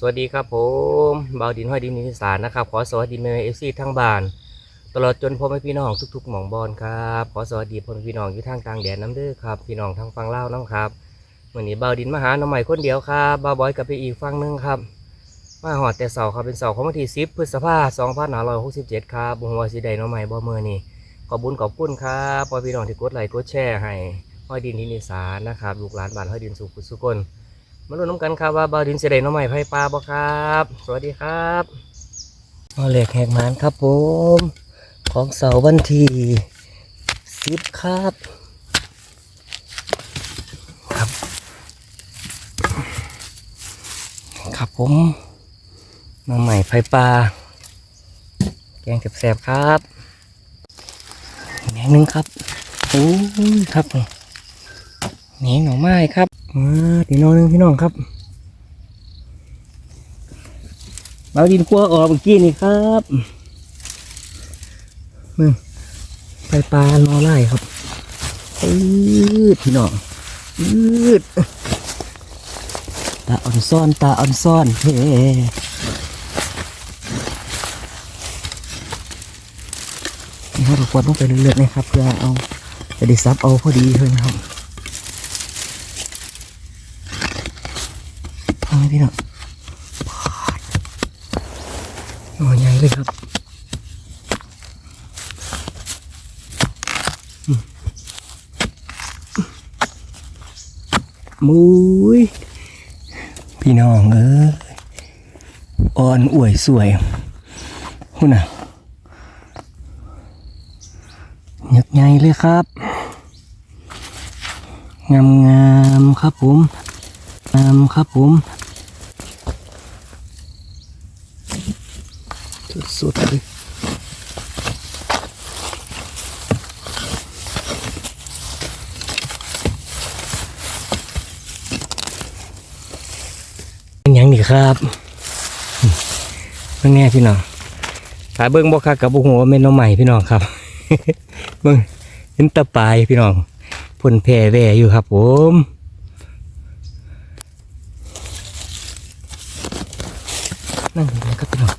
สวัสดีครับผมเบาดินห้อยดินนิสานนะครับ ขอสวัสดีแม่เอฟซีทั้งบ้าน ตลอดจนพ่อแม่พี่น้องทุกๆหม่องบอลครับขอสวัสดีพ่อแม่พี่น้องอยู่ทางต่างแดนน้ำเด้อครับพี่น้องทางฟังเล่าน้ำครับวันนี้เบาดินมาหาหน้องใหม่คนเดียวครับเบาบอยกับไปอีกฟังหนึงครับมาหอดแต่เสาครับเป็นเสาของวันที่10พฤษภาคม2567ครับบุหัวาสีใดหน้องใหม่บ่เมื่อนี่ขอบุญขอบคุณครับพ่อพี่น้องที่กดไลค์กดแชร์ให้ห้อยดินนิสานนะครับลูกหลานบ้านห้อยดินสุขุสุกน มาลุ้นน้ำกันครับว่าบาดินเสด็จน้องใหม่ไพ่ปลาบ่ครับ สวัสดีครับมาเหล็กแหกหมานครับผม ของเสาวันที่สิบครับครับ ครับผมน้องใหม่ไพ่ปลาแกงแสบๆครับแหนงนึงครับโอ้ยครับแหนงหน่อไม้ครับ มาพี่น้องหนึงพี่น้องครับเราดินกลัวออกเมื่อกี้นี่ครับมึงไปปลานอไล่ครับอืดพี่น้องอืดตาอ่อนซ่อนตาอ่อนซ่อนเฮ้นี่ครับเราควรต้องไปเรื่อยๆนะครับ เพื่อเอาจะได้ซับเอาพอดีเลยนะครับ เอาไหมพี่น้องหน่อใหญ่เลยครับมุ้ยพี่น้องเอ้ยอ่อนอวยสวยหุ่นน่ะหยักใหญ่เลยครับ งามๆครับผม งามครับผม สุดๆเลยยังนี่ครับเบิ่งแน่พี่น้องถ้าเบิ่งบ่คักกับบ่ฮู้ว่าแม่นน้องใหม่พี่น้องครับเบิ่งเห็นตะปลายพี่น้องพ่นแผ่แว่อยู่ครับผมนั่งอยู่ไหนครับพี่น้อง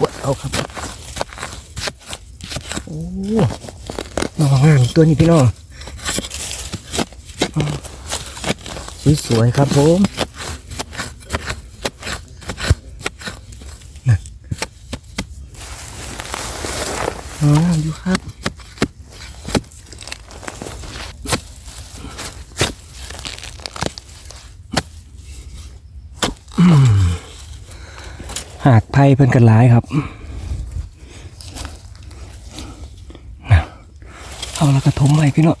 กด เอาครับ โอ้น้องงามตัวนี้พี่น้องสวยๆครับผมน้องอยู่ครับหากไพ่เพิ่นกันร้ายครับน่ะ เอาแล้วก็ทมไว้พี่น้อง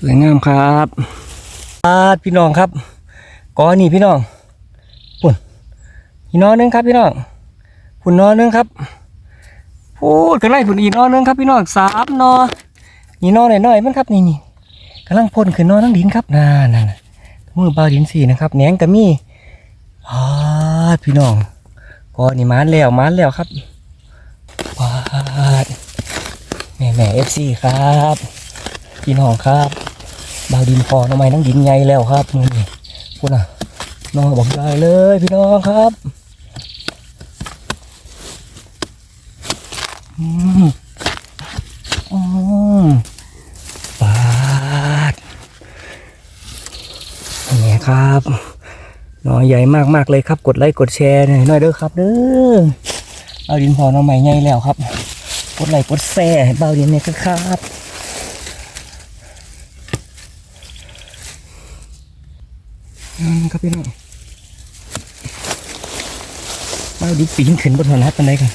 สวยงามครับปาดพี่น้องครับก้อนนี่พี่น้องปุ่นอีนอนึงครับพี่น้องปุ่นนอนึงครับพูดกันไล่ปุ่นอีกนอนึงครับพี่น้องสามนออีนอหน่อยๆมันครับนี่นี่กำลังพ่นขึ้นนอทั้งดินครับน่าน่ะมือเบาดินสีนะครับแหนงกระมีฮาดพี่น้องก็นี่มานแล้วมานแล้วครับวาด แม่แม่เอฟซีครับพี่น้องครับบาวดินพอน้องไม้น้องดินใหญ่แล้วครับนี่พูดน่ะน้องบอกได้เลยพี่น้องครับอืมอืมปาดนี่ครับน่อใหญ่มากๆเลยครับกดไลค์กดแชร์หน่อยเด้อครับเด้อเอาดินพอน่อใหม่ใหญ่แล้วครับ กดไลค์กดแชร์ให้เบาดินเนี่ยครับอืมครับพี่น้องเบาดิปีนขึ้นบนหัวนัดปันไดกัน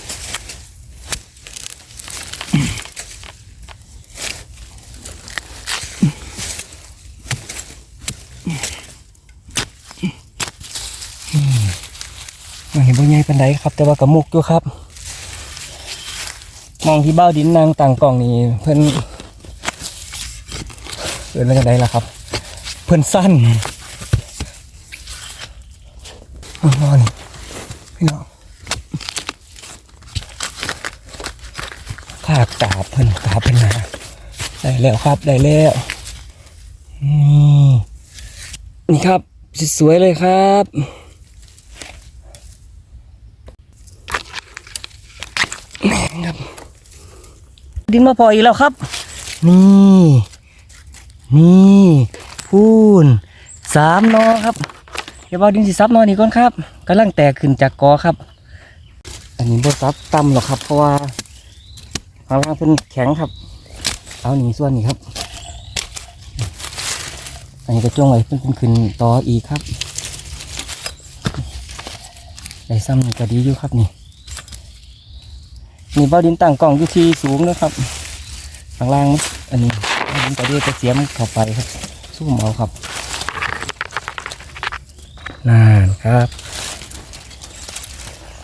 อันนี้บ่ใหญ่ปันไดครับ แต่ว่ากระมุกอยู่ครับ มองที่เบ้าดินนางต่างกล่องนี่เพิ่อนเกิดอะไรกันได้ล่ะครับ เพิ่อนสั้นอ๋อนพี่น้องขากตาบเพิ่อนตาบเพิ่นนาได้แล้วครับได้แล้วอืนี่นี่ครับสวยเลยครับครับ ดินมาพออีกแล้วครับ นี่นี่พูนสามนอครับเดี๋ยวเอาดินสีซับนอนี่ก่อนครับกำลังแตกขึ้นจากกอครับ อันนี้บ่ซับต่ำหรอกครับ เพราะว่าข้างล่างเป็นแข็งครับ เอาหนีส่วนนี้ครับ อันนี้ก็จ้วงไว้เพิ่งขึ้นต่ออีกครับได้ซ้ำนี่ก็ดีอยู่ครับนี่ นี่เบ้าดินต่างกล่องอยู่ที่สูงนะครับข้างล่างอันนี้เบ้าดินก็เรียกจะเสียมเข้าไปครับสู้เอาครับนานครับ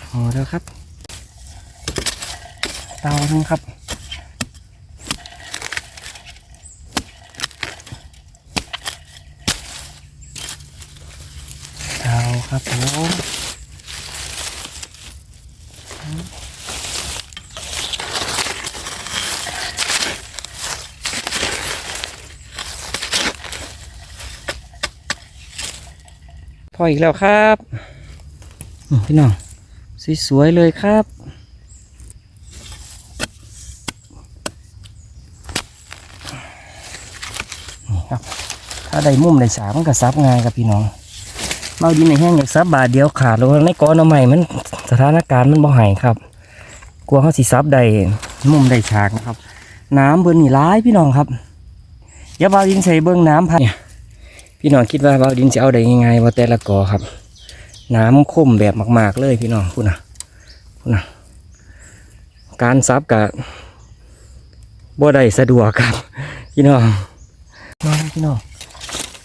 พอแล้วครับ เตาทั้งครับ เตาครับผม พออีกแล้วครับอืมพี่น้องสวยๆเลยครับนี่ครับถ้าได้มุมได้สามมันก็ซับง่ายครับพี่น้องเมาดินในแห้งอยากซับบาทเดียวขาดแล้วในก้อนเอาใหม่มันสถานการณ์มันบ่ใหายครับ กลัวเขาสิซับได้มุมได้ฉากนะครับ น้ำเบิ่นนี่ร้ายพี่น้องครับอย่าเบาดินใส่เบิ้งน้ำพันเนี่ย พี่น้องคิดว่าเบาดินจะเอาได้ยังไงว่าแต่ละกอครับ น้ำคมแบบมาก ๆ เลยพี่น้องพูดนะพูดนะการซับกับบ่ได้สะดวกครับ พี่น้องน้องพี่น้อง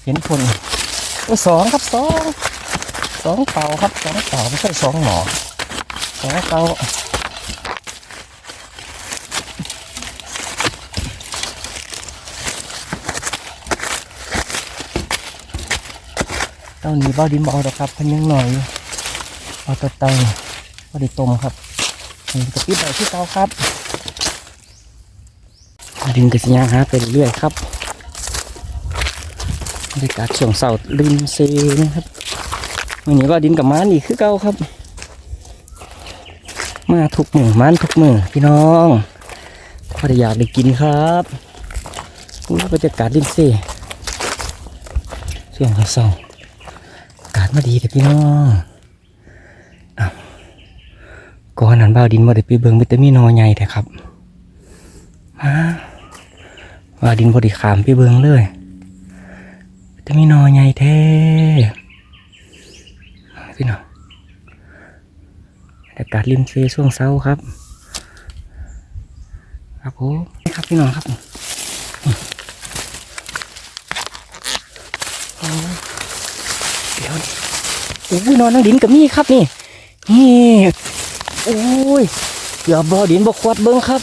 เห็นคนก็สองครับสองสองเต่าครับสองเต่าไม่ใช่สองหมอสองเต่า ต้านี้เบ้าดินบเอาดอกครับพันยังหน่อยอยู่เอาตะเต่าพอดีตมครับนี่กระปิดใบที่เตาครับดินกระสิยางหาไปเรื่อยๆครับบรรยากาศช่วงเสาร์ริมเซนะครับวันนี้ก็ดินกับม้านอีกคือเก่าครับ มาทุกมือม้านทุกมือพี่น้องพอได้อยากได้กินครับบรรยากาศริมเซช่วงเสาร์ อาดีแต่พี่น้องอ้าวก่อนนั้นบ่าวดินมาได้ไปเบิ่งวิตามินอใหญ่แต่ครับมาบ่าวดินพอดีขามไปเบิ่งเลยจะมีนอใหญ่แท้พี่น้องบรรยากาศริมเซช่วงเช้าครับ ครับผมครับพี่น้องครับโอ้เดี๋ยวโอ้ยนอนนั่งดินกับมี่ครับนี่นี่โอ้ยอย่าบอดินบอควดเบิ้งครับ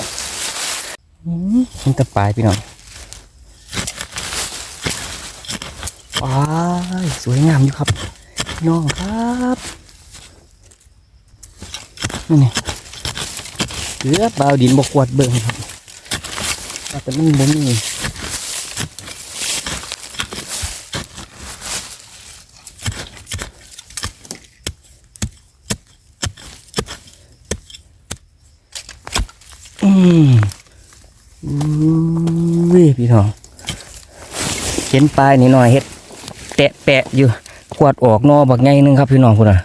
อืมมันตะปลายพี่น้องว้ายสวยงามอยู่ครับน้องครับนี่นี่เลือบาดินบกวดเบิ่งครับว่าแต่มันบ่มี พี่น้องเห็นปลายนี่หน่อยเฮ็ดแตะแปะอยู่ขวดออกนอบักไงนึงครับพี่น้องคุณอะ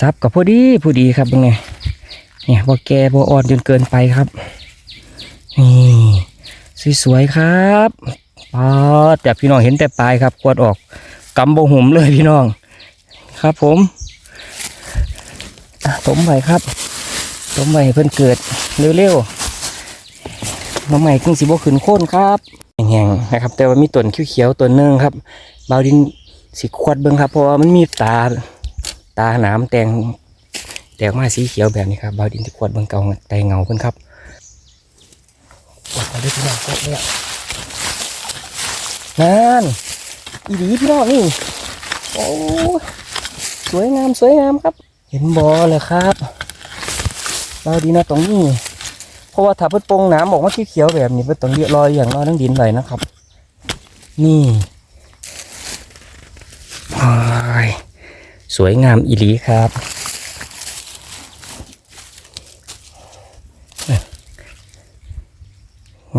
ซับกับพอดีพอดีครับเป็นไงเนี่ยบ่แก่บ่อ่อนจนเกินไปครับนี่สวยๆครับปอดแต่พี่น้องเห็นแต่ปลายครับขวดออกกำบหุ่มเลยพี่น้อง ครับผมอะถมไปครับถมไปเพิ่นเกิดเร็วๆ น้องใหม่ครึ่งสิบ่ขึ้นโค่นครับแห้งๆนะครับ แต่ว่ามีต้นเขียวๆตัวนึงครับบาวดินสีขวดเบิ้งครับเพราะว่ามันมีตาตาหนามแตงแตกมาสีเขียวแบบนี้ครับบาวดินสีขวดเบิ้งเก่าแต่เงาเพิ่นครับเอาได้พี่น้องกดเลยนั่นอีดีพี่น้องนี่โอ้สวยงามสวยงามครับ เห็นบอเลยครับบาวดินนะตรงนี้ ราะว่าถ้าเพิ่นปงน้ำออกมาเขียวแบบนี้เพิ่นต้องเรียรอยอย่างน้อยทั้งดินไหลนะครับ นี่สวยงามอีหลีครับ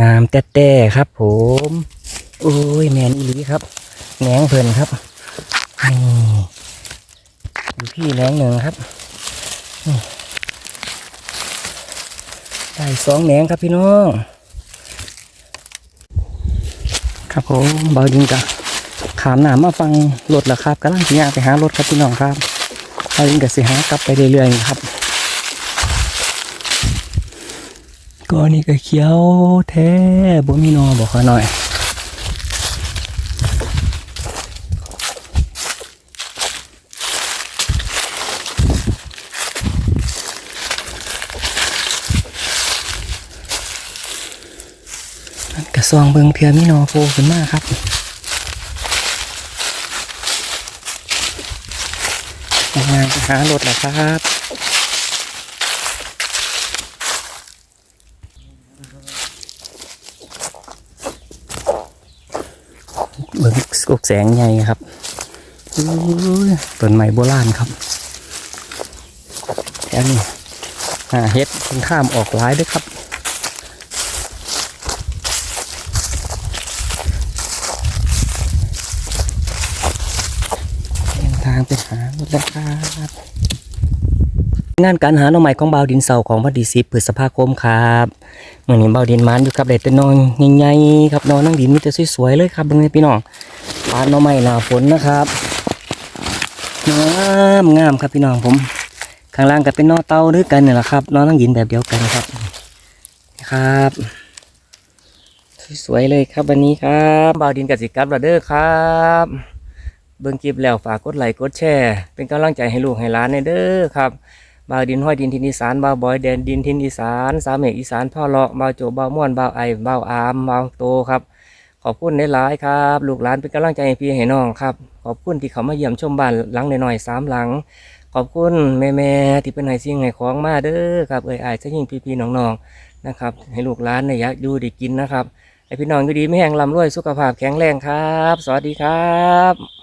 งามแต้ๆครับ ผมโอ้ยแมนอีหลีครับแหนงเพลินครับนี่ดูพี่แหนงหนึ่งครับ ได้สองแหนงครับพี่น้อง ครับผมเบายิงกะขามหนามมาฟังรถแล้วครับกำลังสิยางไปหารถครับพี่น้องครับเบายิงกะสิหากลับไปเรื่อยๆครับก็นี่ก็เขียวแท้บ่มีนอบอกเขาหน่อย ซองเบิงเพียมีหนอโผล่ขึ้นมาครับงานหารถแหละครับเบิ่งกกแสงใหญ่ครับต้นไม้โบราณครับแถวนี้เฮ็ดค่อนข้ามออกหลายด้วยครับ เดินทางไปหาหมดแล้วครับงานการหาหน่อไม้ของเบาวดินเสาของวันที่สิบพฤษภาคมครับเมื่อนี้เบาวดินมันอยู่กับเด็ดแต่นอนใหญ่ๆครับนอนนั่งดินมีแต่สวยๆเลยครับเบิ่งเลยพี่น้องปานหน่อไม้หนาฝนนะครับงามงามครับพี่น้องผมข้างล่างก็เป็นนอเตาด้วยกันนี่แหละครับนอนนั่งดินแบบเดียวกันครับครับสวยๆเลยครับวันนี้ครับเบาวดินกับสิกับระเดอร์ครับ เบิ่งคลิปแล้วฝากกดไลค์กดแชร์เป็นกำลังใจให้ลูกให้หลานในเด้อครับบ่าวดินห้อยดินทินอีสานบ่าวบอยแดนดินทินอีสานสามเอกอีสานพ่อเลาะบ่าวโจบ่าวม่วนบ่าวไอบ่าวอามบ่าวโตครับขอบคุณหลายครับ ลูกหลานเป็นกำลังใจให้พี่ให้น้องครับ ขอบคุณที่เขามาเยี่ยมชมบ้านหลังหน่อยๆสามหลัง ขอบคุณแม่ๆที่เป็นให้สิ่งให้ของมาเด้อครับเอ้ยอายซะยิ่งพี่ๆน้องๆนะครับ ให้ลูกหลานในยอยากอยู่ได้กินนะครับให้พี่น้องอยู่ดีไม่แห้งลำรวยสุขภาพแข็งแรงครับ สวัสดีครับ